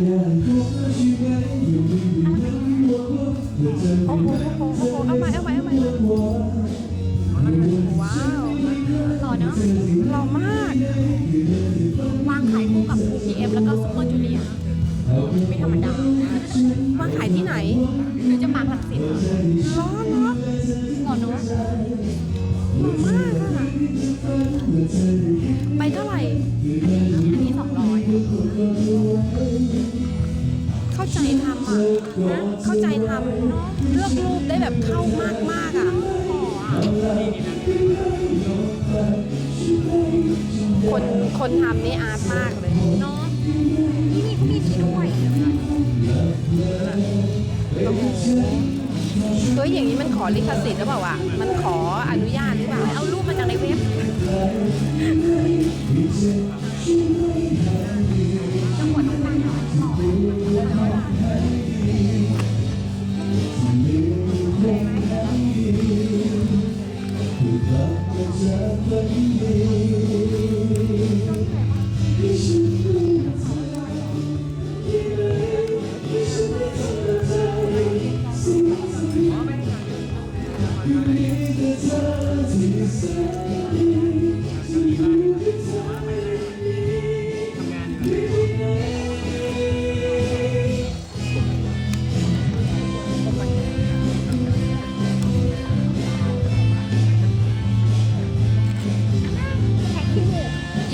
เอาใหม่เอาใหม่เอาใหม่ว้าวหล่อเนาะหล่อมาก วางขายคู่กับ 2PM แล้วก็ซุปเปอร์จูเนียร์ไม่ธรรมดาวางขายที่ไหน หรือจะปาหลักสิบล้อเนาะหล่อเนอะหล่อมากอะไปเท่าไหร่ อันนี้สองร้อย เข้าใจทำอะนะเข้าใจทำเนาะเลือกรูปได้แบบเข้ามากมากๆอะคนคนทำนี่อาร์ตมากเลยเนาะนี่นี่เขามีสีด้วยเฮ้ยอย่างนี้มันขอลิขสิทธิ์หรือเปล่าวะมันขออนุญาตหรือเปล่าเอารูปมาจากในเว็บ เย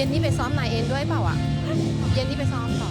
็นนี้ไปซ้อมนายเอ็นด้วยเปล่าอะ เย็นนี้ไปซ้อมต่อ